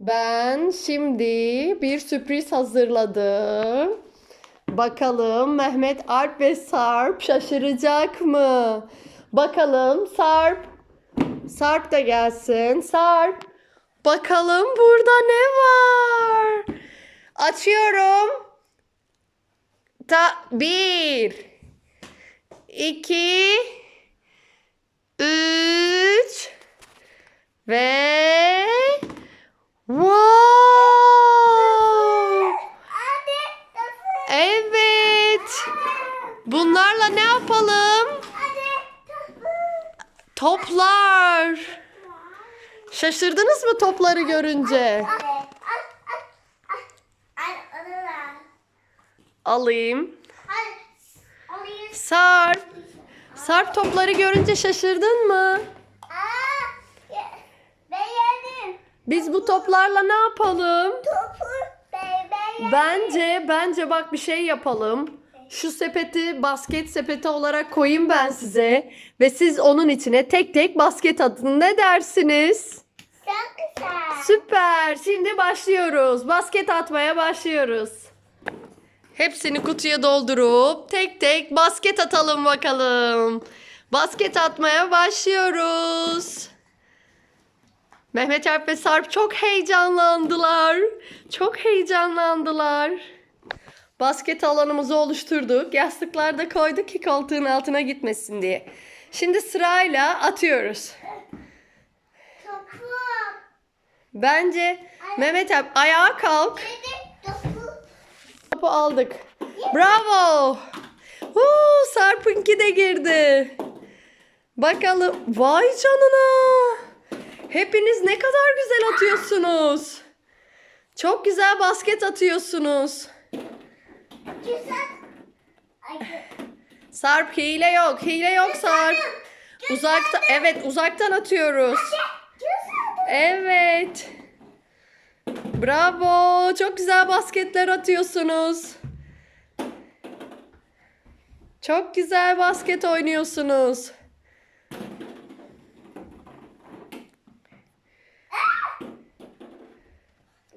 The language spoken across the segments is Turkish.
Ben şimdi bir sürpriz hazırladım. Bakalım Mehmet Alp ve Sarp şaşıracak mı? Bakalım Sarp. Sarp da gelsin. Sarp. Bakalım burada ne var? Açıyorum. Ta bir, iki, üç ve Bunlarla ne yapalım? Toplar. Şaşırdınız mı topları görünce? Alayım. Sarp. Sarp topları görünce şaşırdın mı? Beğendim. Biz bu toplarla ne yapalım? Bence bence bak bir şey yapalım. Şu sepeti basket sepeti olarak koyayım ben size ve siz onun içine tek tek basket atın. Ne dersiniz? Çok güzel. Süper. Şimdi başlıyoruz. Basket atmaya başlıyoruz. Hepsini kutuya doldurup tek tek basket atalım bakalım. Basket atmaya başlıyoruz. Mehmet Alp ve Sarp çok heyecanlandılar. Çok heyecanlandılar. Basket alanımızı oluşturduk. Yastıklar da koyduk ki koltuğun altına gitmesin diye. Şimdi sırayla atıyoruz. Topu. Bence Mehmet Alp ayağa kalk. Topu. Topu aldık. Bravo. Huu, Sarp'ınki de girdi. Bakalım. Vay canına. Hepiniz ne kadar güzel atıyorsunuz. Çok güzel basket atıyorsunuz. Güzel. Sarp hile yok. Hile yok Sarp. Uzakta evet uzaktan atıyoruz. Evet. Bravo. Çok güzel basketler atıyorsunuz. Çok güzel basket oynuyorsunuz.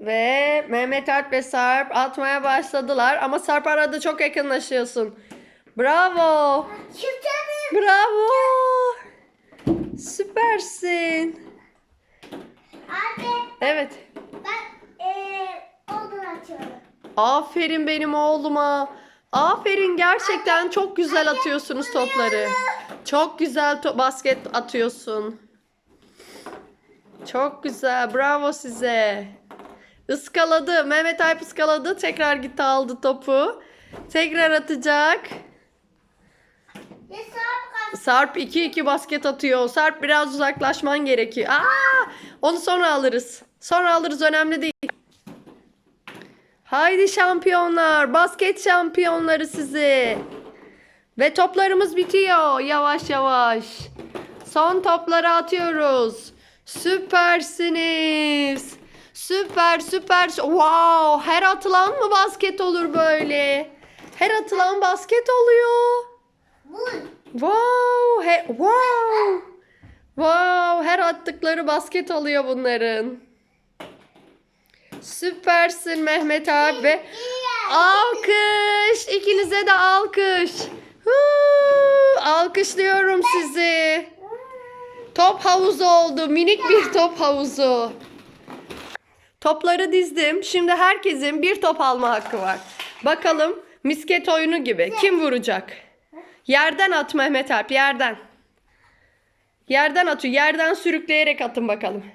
Ve Mehmet Alp ve Sarp atmaya başladılar ama Sarp arada çok yakınlaşıyorsun. Bravo. Bravo. Süpersin. Abi Evet. ben eee odun açıyorum. Aferin benim oğluma. Aferin gerçekten çok güzel atıyorsunuz topları. Çok güzel to- basket atıyorsun. Çok güzel. Bravo size. Iskaladı. Mehmet Alp ıskaladı. Tekrar gitti aldı topu. Tekrar atacak. Sarp 2-2 basket atıyor. Sarp biraz uzaklaşman gerekiyor. Aa, onu sonra alırız. Sonra alırız önemli değil. Haydi şampiyonlar. Basket şampiyonları sizi. Ve toplarımız bitiyor yavaş yavaş. Son topları atıyoruz. Süpersiniz. Süper süper. Wow, her atılan mı basket olur böyle? Her atılan basket oluyor. Wow, he, wow. Wow, her attıkları basket oluyor bunların. Süpersin Mehmet abi. Alkış. İkinize de alkış. Huu, alkışlıyorum sizi. Top havuzu oldu. Minik bir top havuzu. Topları dizdim. Şimdi herkesin bir top alma hakkı var. Bakalım misket oyunu gibi. Kim vuracak? Yerden at Mehmet Alp yerden. Yerden atıyor. Yerden sürükleyerek atın bakalım.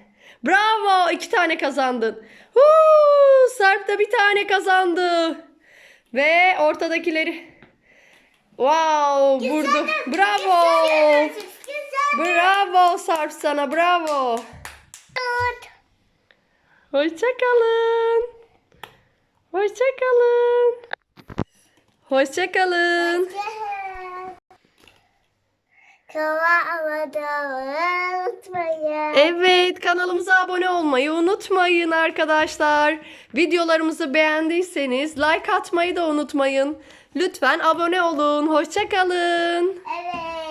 Bravo iki tane kazandın. Huu, Sarp da bir tane kazandı. Ve ortadakileri. Wow vurdu. Bravo. Bravo Sarp sana bravo. Hoşçakalın. Hoşçakalın. Hoşçakalın. Unutmayın. Evet kanalımıza abone olmayı unutmayın arkadaşlar. Videolarımızı beğendiyseniz like atmayı da unutmayın. Lütfen abone olun. Hoşçakalın. Evet.